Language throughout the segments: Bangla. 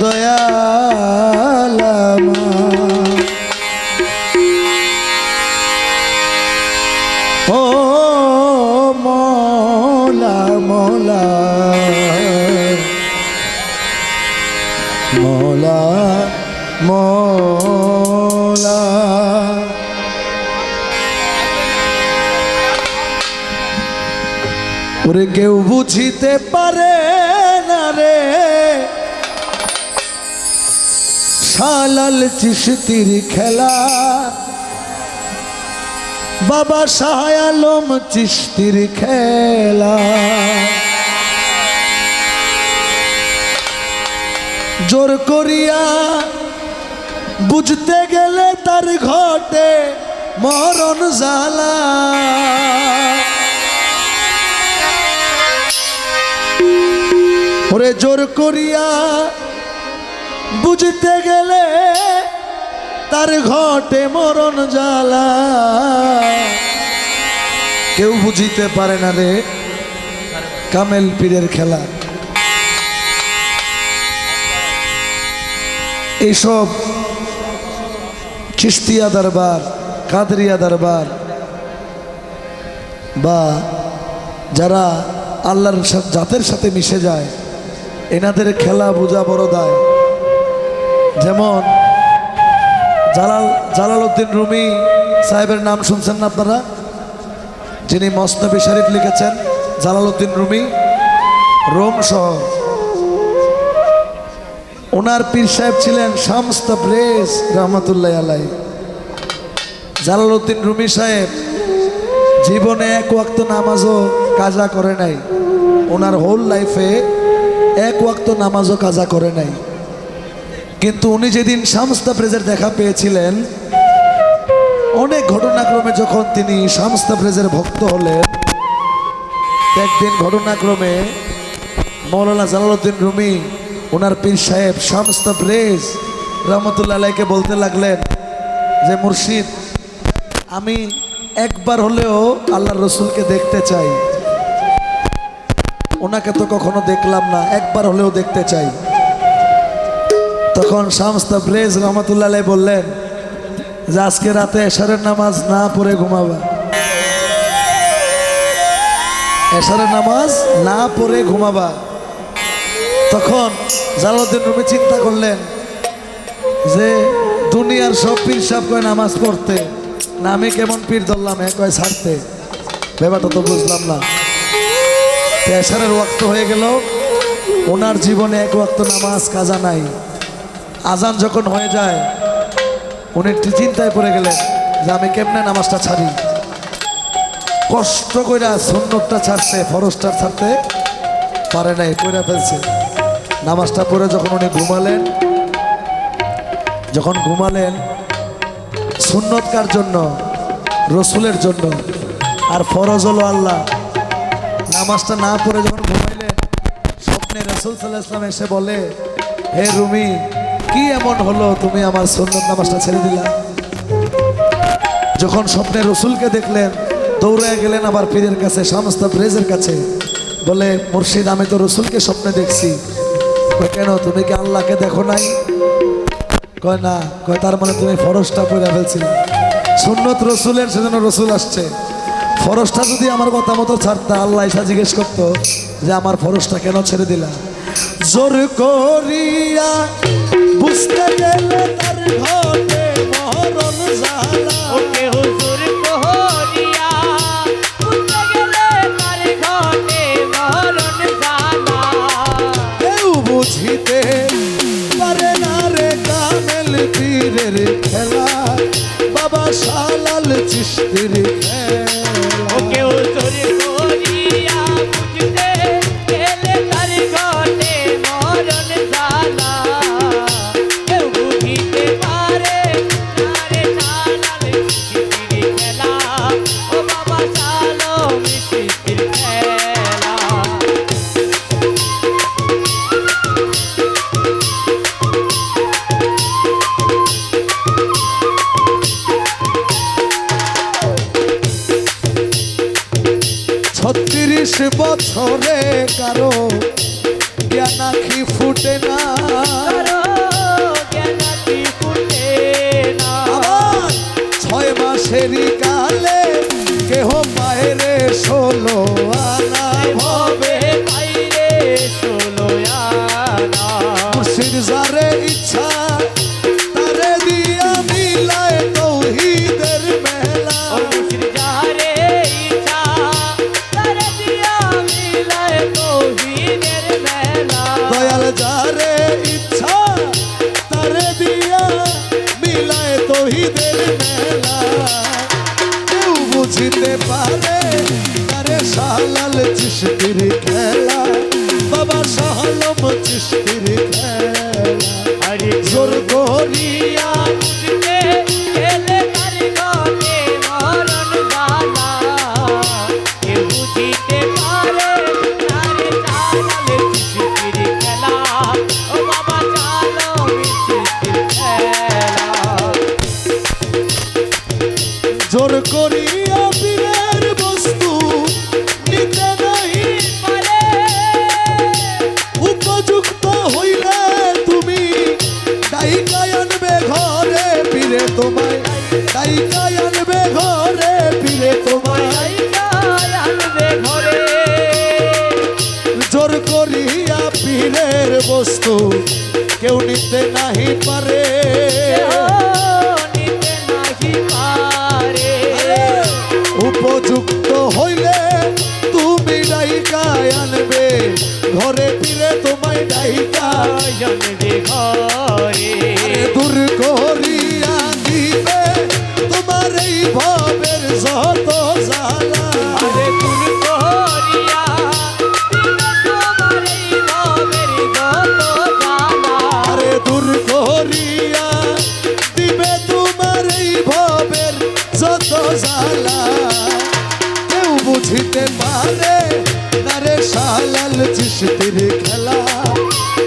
দয়ালামা। ও মৌলা মৌলা। মৌলা মৌলা। ওরে কেউ বুঝিতে পারে না রে। শালাল চিশতির খেলা। বাবা শাহ আলম চিশতির খেলা। জোর করিয়া বুঝতে গেলে তার ঘটে মরণ জালা ওরে জোর করিয়া বুঝতে গেলে তার ঘটে মরণ জ্বালা। কেউ বুঝিতে পারে না রে, কামেল পীরের খেলা। এইসব চিস্তিয়া দরবার, কাদরিয়া দরবার, বা যারা আল্লাহর জাতের সাথে মিশে যায়, এনাদের খেলা বোঝা বড় দায়। যেমন জালাল জালাল উদ্দিন রুমি সাহেবের নাম শুনছেন না আপনারা? যিনি মসনবী শরীফ লিখেছেন জালাল উদ্দিন রুমি, রোম শহর। ওনার পীর সাহেব ছিলেন শামস তাবরেজ রহমতুল্লাহ আলাই জালাল উদ্দিন রুমি সাহেব জীবনে এক ওয়াক্ত নামাজও কাজা করে নাই। ওনার হোল লাইফে এক ওয়াক্ত নামাজও কাজা করে নাই। কিন্তু উনি যেদিন শামস্তা প্রেজের দেখা পেয়েছিলেন, অনেক ঘটনাক্রমে যখন তিনি শামস্তা প্রেজের ভক্ত হলেন, একদিন ঘটনাক্রমে মৌলানা জালালউদ্দিন রুমি ওনার পীর সাহেব শামস্তা প্রেজ আলাইকে বলতে লাগলেন যে, মুর্শিদ, আমি একবার হলেও আল্লাহ রসুলকে দেখতে চাই। ওনাকে তো কখনো দেখলাম না, একবার হলেও দেখতে চাই। তখন শামস্তা ব্রেজ রহমতুল্লাহ বললেন, যে আজকে রাতে এশারের নামাজ না পড়ে ঘুমাবা। এশারের নামাজ না পড়ে ঘুমাবা। তখন জালাউদ্দিন রুমি চিন্তা করলেন যে, দুনিয়ার সব পীর সাহ কয় নামাজ পড়তে? না, আমি কেমন পীর ধরলাম? এ কয় ছাড়তে? ব্যাপারটা তো বুঝলাম না। এশারের ওয়াক্ত হয়ে গেল। ওনার জীবনে এক ওয়াক্ত নামাজ কাজা নাই। আজান যখন হয়ে যায়, উনি একটু চিন্তায় পড়ে গেলেন যে আমি কেমনে নামাজটা ছাড়ি। কষ্ট কইরা সুন্নতটা ছাড়তে ফরজটা ছাড়তে পারে নাই, কইরা ফেলছে। নামাজটা পড়ে যখন উনি ঘুমালেন, যখন ঘুমালেন সুন্নতকার জন্য? রসুলের জন্য। আর ফরজ হলো আল্লাহ। নামাজটা না পড়ে যখন ঘুমাইলেন, স্বপ্নে রসুল সাল্লাহ ইসলাম এসে বলে, হে রুমি কি এমন হলো? তুমি আমার সুন্নত নামাজটা ছেড়ে দিলা। যখন স্বপ্নে রসুলকে দেখলেন দৌড়ে গেলেন আবার পীরের কাছে, সমস্ত ব্রেজের কাছে। বলে, মুর্শিদ, আমি তো রসুলকে স্বপ্নে দেখছি। কেন? তুমি কি আল্লাহকে দেখো নাই? কয়, না। কয়, তার মানে তুমি ফরসটা পড়ে ফেলছিলে। সুন্নত রসুলের সেজন্য রসুল আসছে। ফরসটা যদি আমার কথা মতো ছাড়তা, আল্লাহ এসা জিজ্ঞেস করতো যে, আমার ফরসটা কেন ছেড়ে দিলা? জোর করিয়া বুঝতে গেলে তার ঘটে মরণ জালা ওকে হুজুর কোহরিয়া উঠে গেলে তার ঘটে মরণ জানা কেউ বুঝিতে পারে না রে কামেল পীরের খেলা। বাবা শালাল চিস্তির খেলা। চল্লিশ বছরে কারও জ্ঞান কি ফুটে না। ছয় মাসেরই কালে কেহ বাইরে ষোলো তহিদের মেলা। কেউ বুঝিতে পারে আরে শাহলাল চিস্তির খেলা। বাবা শাহলম চিস্তির খেলা। আরে জোর করি করিয়া বস্তু কেউ নিতে নাহি পারে। নিতে নাহি পারে। উপযুক্ত হইলে তুমি ডাইকায় আনবে। ঘরে পীরে তোমায় ডাইকায়। জন্মে ঘরে। দূর করিয়া দিবে ভবের যত জ্বালা। আরে দূর করিয়া দিবে তোমার এই ভবের যত জ্বালা। আরে দূর করিয়া দিবে তোমার এই ভবের যত জ্বালা। কেউ বুঝিতে পারে নারে শালাল চিস্তির খেলা।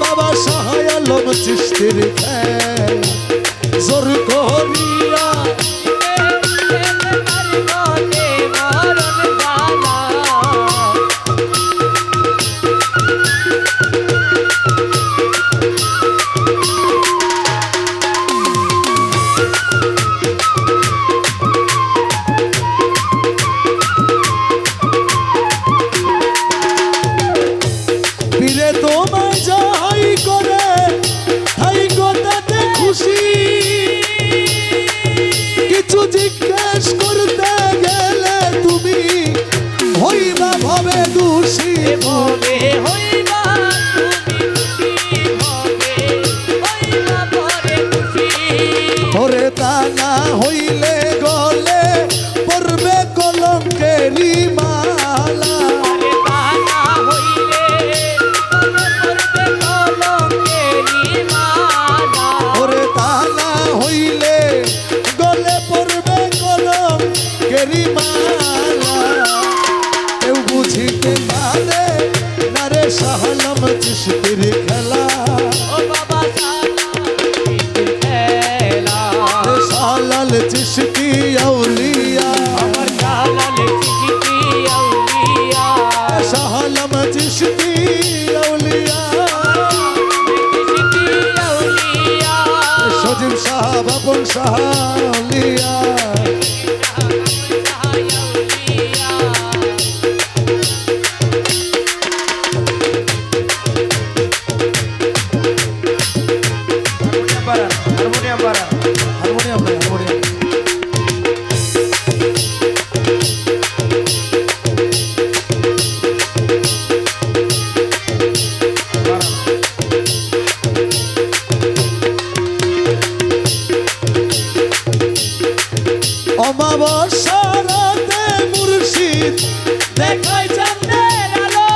বাবা শাহায়ালম চিস্তির খেলা। কলঙ্কেরি মালা কেউ বুঝিতে পারে নারে শাহলম চিস্তির খেলা ও বাবা সালা পিতির খেলা। শালাল চিস্তি আউলিয়া আমার জালালে চিঠি আউলিয়া। শাহলম চিস্তি আউলিয়া। সজীব বাবুল শাহ আউলিয়া আউলিয়া। দেখাই চাঁদের আলো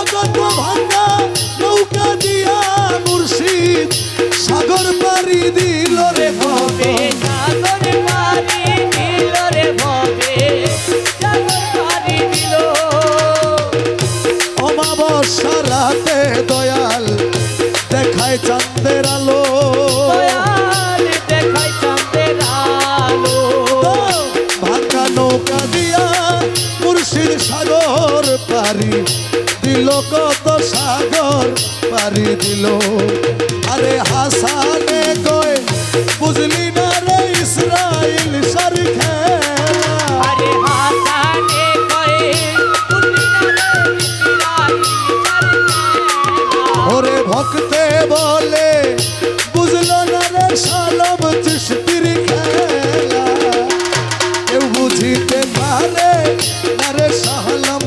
অগত ভাঙ্গা নৌকা দিয়া মুর্শিদ সাগর পাড়ি দিল রে ভবে। সাগর পারি দিল রে ভবে। সাগর পারি দিল। অমাবস্যা রাতে দয়াল দেখায় চাঁদের আলো। পারি দিল। আরে হাসানে কয় বুঝলি না রে ইসরাইল সার আরে হাসানে কয়ে ওরে ভক্তে বলে বুঝলো না রে সালম চিস্তির খেলা। কেউ বুঝিতে পারে না রে সালম